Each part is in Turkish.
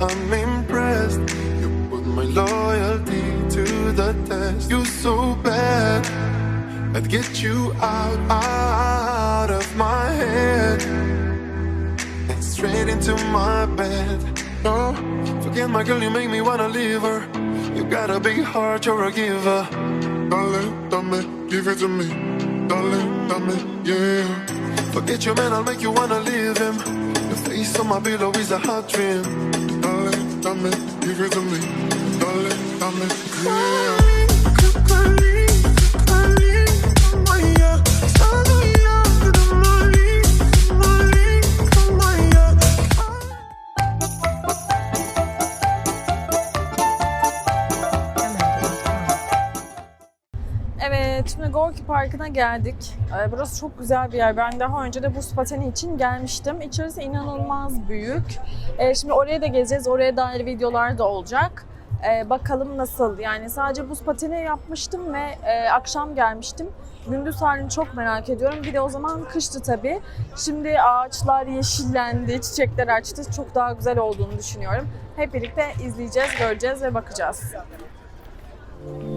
I'm impressed. You put my loyalty to the test. You're so bad. I'd get you out, out of my head. And straight into my bed. Oh, forget my girl, you make me wanna leave her. You got a big heart, you're a giver. Darling, dame, give it to me. Darling, dame, yeah. Forget your man, I'll make you wanna leave him. The face on my pillow is a hot dream. Darling, dame, give it to me. Darling, dame, yeah. Evet, şimdi Gorki Parkı'na geldik. Ee, Burası çok güzel bir yer. Ben daha önce de buz pateni için gelmiştim. İçerisi inanılmaz büyük. Ee, Şimdi oraya da gezeceğiz. Oraya dair videolar da olacak. Ee, Bakalım nasıl? Yani sadece buz pateni yapmıştım ve e, akşam gelmiştim. Gündüz halini çok merak ediyorum. Bir de o zaman kıştı tabii. Şimdi ağaçlar yeşillendi, çiçekler açtı. Çok daha güzel olduğunu düşünüyorum. Hep birlikte izleyeceğiz, göreceğiz ve bakacağız. Evet,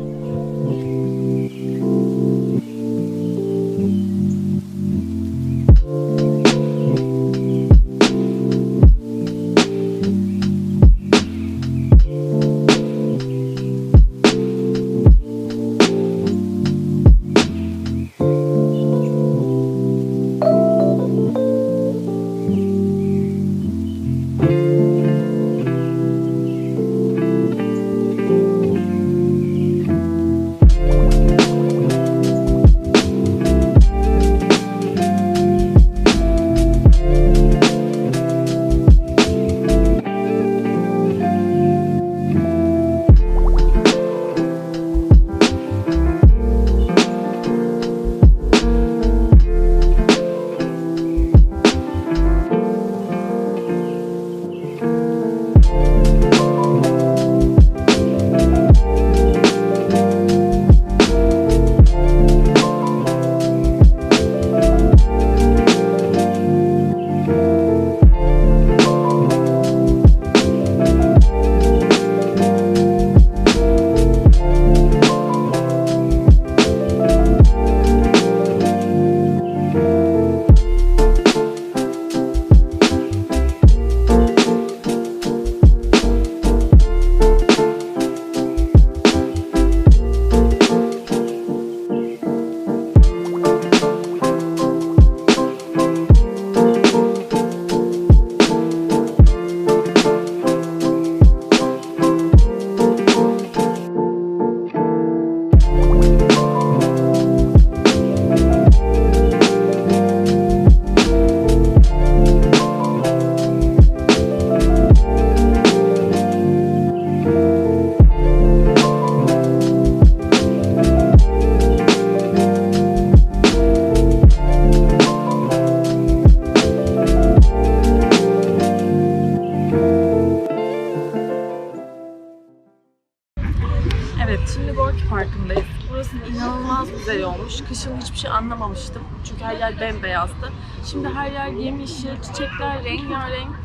olmuş. Kışın hiçbir şey anlamamıştım. Çünkü her yer bembeyazdı. Şimdi her yer yemyeşil, çiçekler rengarenk.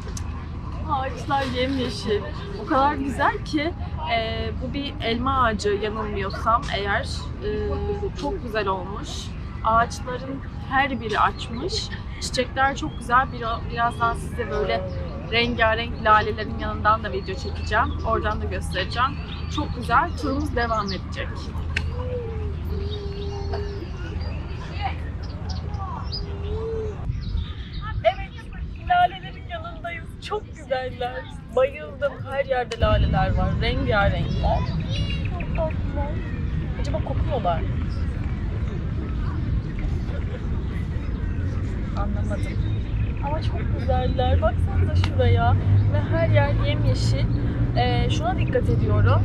Ağaçlar yemyeşil. O kadar güzel ki e, bu bir elma ağacı yanılmıyorsam eğer. E, çok güzel olmuş. Ağaçların her biri açmış. Çiçekler çok güzel. Biraz, birazdan size böyle rengarenk lalelerin yanından da video çekeceğim. Oradan da göstereceğim. Çok güzel. Turumuz devam edecek. Evet, lalelerin yanındayız. Çok güzeller. Bayıldım. Her yerde laleler var. Rengarenkler. Çok tatlılar. Acaba kokuyorlar mı? Anlamadım. Ama çok güzeller. Baksanıza şuraya. Ve her yer yemyeşil. Ee, şuna dikkat ediyorum.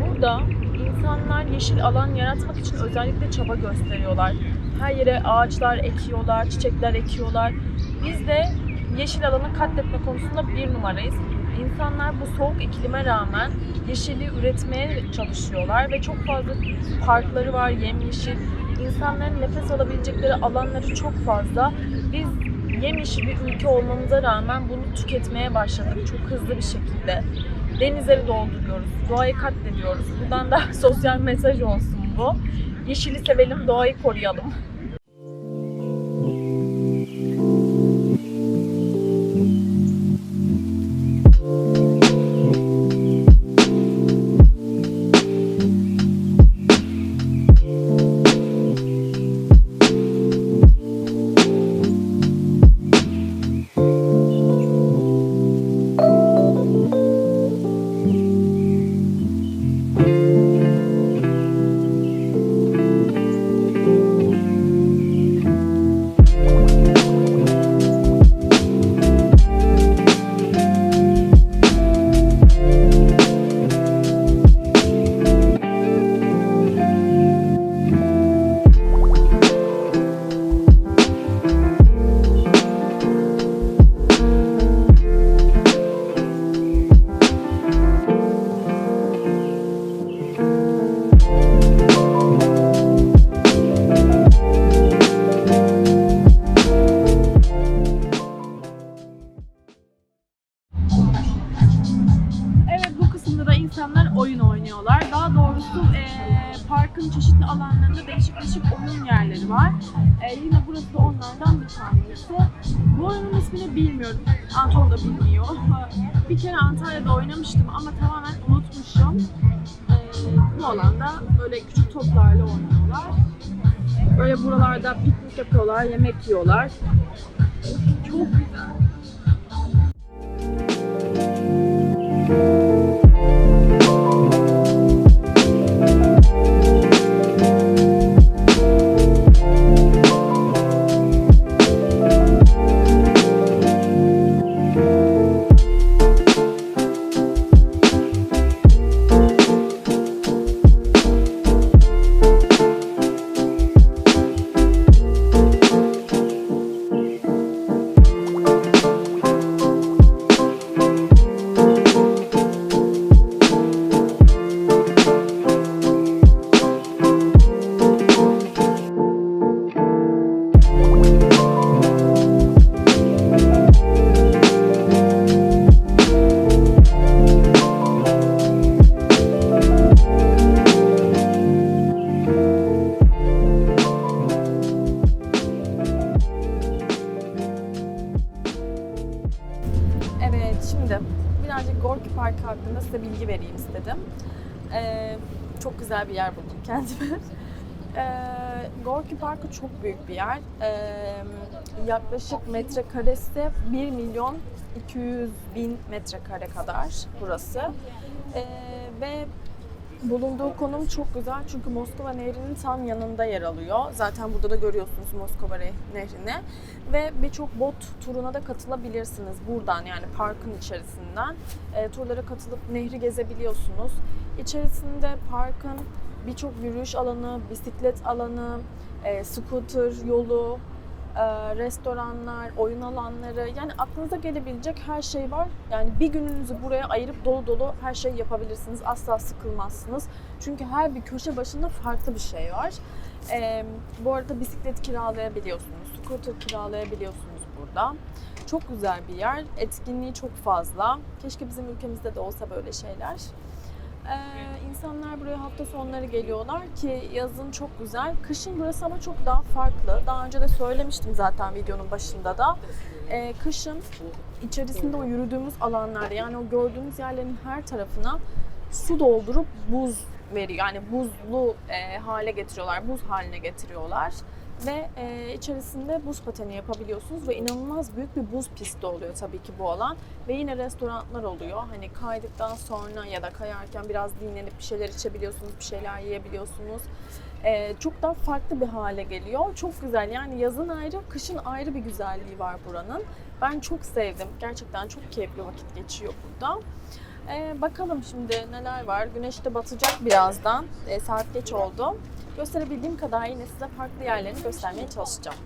Burada insanlar yeşil alan yaratmak için özellikle çaba gösteriyorlar. Her yere ağaçlar ekiyorlar, çiçekler ekiyorlar. Biz de yeşil alanı katletme konusunda bir numarayız. İnsanlar bu soğuk iklime rağmen yeşili üretmeye çalışıyorlar ve çok fazla parkları var, yemyeşil. İnsanların nefes alabilecekleri alanları çok fazla. Biz yemyeşil bir ülke olmamıza rağmen bunu tüketmeye başladık çok hızlı bir şekilde. Denizleri dolduruyoruz, doğayı katlediyoruz. Buradan da sosyal mesaj olsun bu. Yeşili sevelim, doğayı koruyalım. Bir tanesi. Bu oyunun ismini bilmiyorum. Anton da bilmiyor. Bir kere Antalya'da oynamıştım ama tamamen unutmuşum. Eee, bu alanda böyle küçük toplarla oynuyorlar. Böyle buralarda piknik yapıyorlar, yemek yiyorlar. Çok güzel. Hakkında size bilgi vereyim istedim. Ee, çok güzel bir yer buldum kendime. Ee, Gorki Parkı çok büyük bir yer. Ee, yaklaşık metrekaresi 1 milyon 200 bin metrekare kadar burası. Ee, ve bulunduğu konum çok güzel çünkü Moskova Nehri'nin tam yanında yer alıyor. Zaten burada da görüyorsunuz Moskova Nehri'ni. Ve birçok bot turuna da katılabilirsiniz buradan yani parkın içerisinden. E, turlara katılıp nehri gezebiliyorsunuz. İçerisinde parkın birçok yürüyüş alanı, bisiklet alanı, e, scooter yolu, e, restoranlar, oyun alanları yani aklınıza gelebilecek her şey var. Yani bir gününüzü buraya ayırıp dolu dolu her şey yapabilirsiniz. Asla sıkılmazsınız. Çünkü her bir köşe başında farklı bir şey var. E, bu arada bisiklet kiralayabiliyorsunuz, scooter kiralayabiliyorsunuz burada. Çok güzel bir yer. Etkinliği çok fazla. Keşke bizim ülkemizde de olsa böyle şeyler. Ee, insanlar buraya hafta sonları geliyorlar ki yazın çok güzel. Kışın burası ama çok daha farklı. Daha önce de söylemiştim zaten videonun başında da. Ee, kışın içerisinde o yürüdüğümüz alanlarda yani o gördüğünüz yerlerin her tarafına su doldurup buz veriyor. Yani buzlu e, hale getiriyorlar, buz haline getiriyorlar. Ve e, içerisinde buz pateni yapabiliyorsunuz ve inanılmaz büyük bir buz pisti oluyor tabii ki bu alan. Ve yine restoranlar oluyor. Hani kaydıktan sonra ya da kayarken biraz dinlenip bir şeyler içebiliyorsunuz, bir şeyler yiyebiliyorsunuz. E, çok daha farklı bir hale geliyor. Çok güzel yani yazın ayrı, kışın ayrı bir güzelliği var buranın. Ben çok sevdim. Gerçekten çok keyifli vakit geçiyor burada. Ee, bakalım şimdi neler var. Güneş de batacak birazdan. Ee, saat geç oldu. Gösterebildiğim kadar yine size farklı yerlerini göstermeye çalışacağım.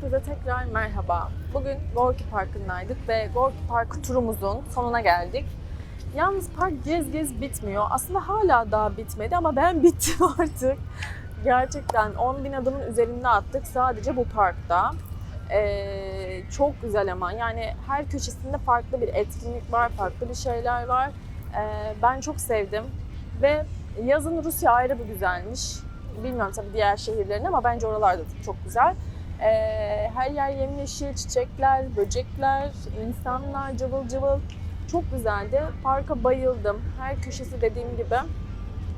Herkese tekrar merhaba. Bugün Gorki Parkı'ndaydık ve Gorki Parkı turumuzun sonuna geldik. Yalnız park gez gez bitmiyor. Aslında hala daha bitmedi ama ben bittim artık. Gerçekten 10 bin adımın üzerinde attık sadece bu parkta. Ee, çok güzel ama yani her köşesinde farklı bir etkinlik var, farklı bir şeyler var. Ee, ben çok sevdim ve yazın Rusya ayrı bir güzelmiş. Bilmiyorum tabii diğer şehirlerin ama bence oralarda da çok güzel. Ee, her yer yemyeşil, çiçekler, böcekler, insanlar cıvıl cıvıl. Çok güzeldi. Parka bayıldım. Her köşesi dediğim gibi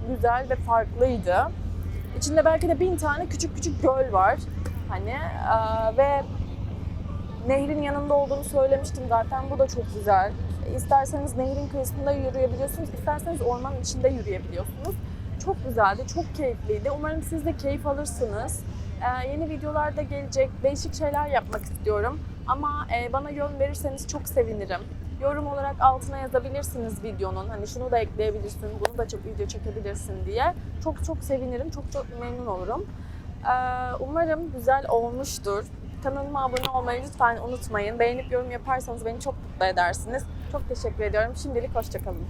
güzel ve farklıydı. İçinde belki de bin tane küçük küçük göl var. Hani eee, ve nehrin yanında olduğunu söylemiştim zaten. Bu da çok güzel. İsterseniz nehrin kıyısında yürüyebiliyorsunuz, isterseniz ormanın içinde yürüyebiliyorsunuz. Çok güzeldi, çok keyifliydi. Umarım siz de keyif alırsınız. Ee, yeni videolar da gelecek. Değişik şeyler yapmak istiyorum. Ama e, bana yön verirseniz çok sevinirim. Yorum olarak altına yazabilirsiniz videonun. Hani şunu da ekleyebilirsin, bunu da çok video çekebilirsin diye. Çok çok sevinirim, çok çok memnun olurum. Ee, umarım güzel olmuştur. Kanalıma abone olmayı lütfen unutmayın. Beğenip yorum yaparsanız beni çok mutlu edersiniz. Çok teşekkür ediyorum. Şimdilik hoşçakalın.